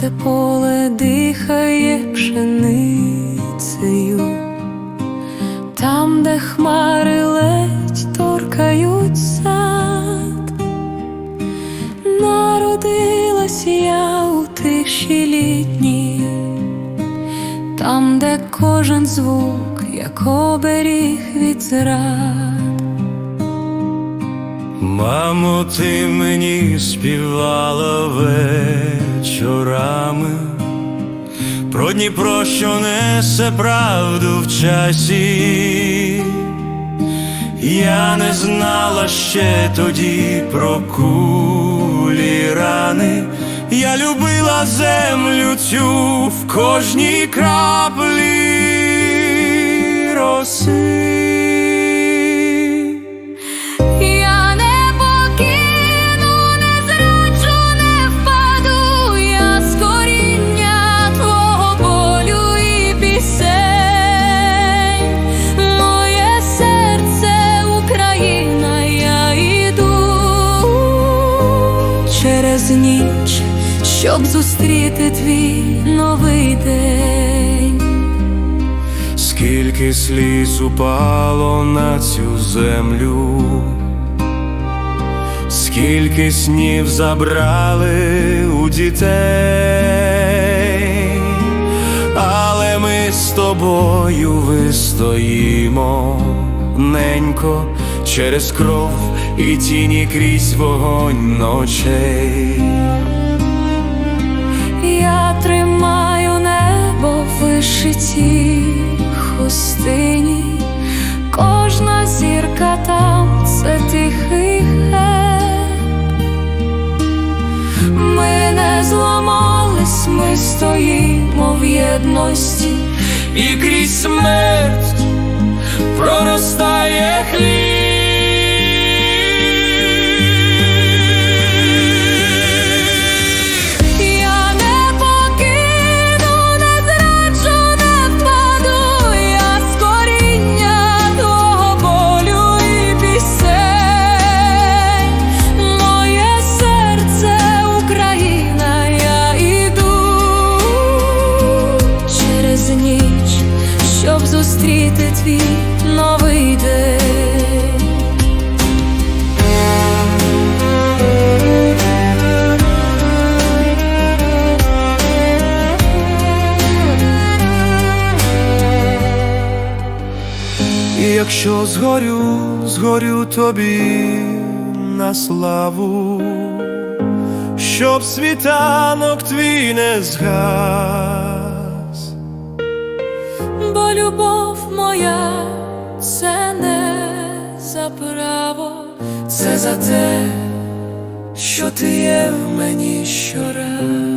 де поле дихає пшеницею, там, де хмари ледь торкають сад, народилась я у тиші літній, там, де кожен звук, як оберіг від зрад. Мамо, ти мені співала вечорами про Дніпро, що несе правду в часі. Я не знала ще тоді про кулі рани. Я любила землю цю в кожній краплі роси. Через ніч, щоб зустріти твій новий день. Скільки сліз упало на цю землю, скільки снів забрали у дітей, але ми з тобою вистоїмо ненько через кров і тіні крізь вогонь ночей. Я тримаю небо в вишитій хустині, кожна зірка там це тихий. Ми не зламались, ми стоїмо в єдності, і крізь смерть зустріти твій новий день. І якщо згорю, згорю тобі на славу, щоб світанок твій не згас. Бо любов моя це не за право, це за те, що ти є в мені щораз.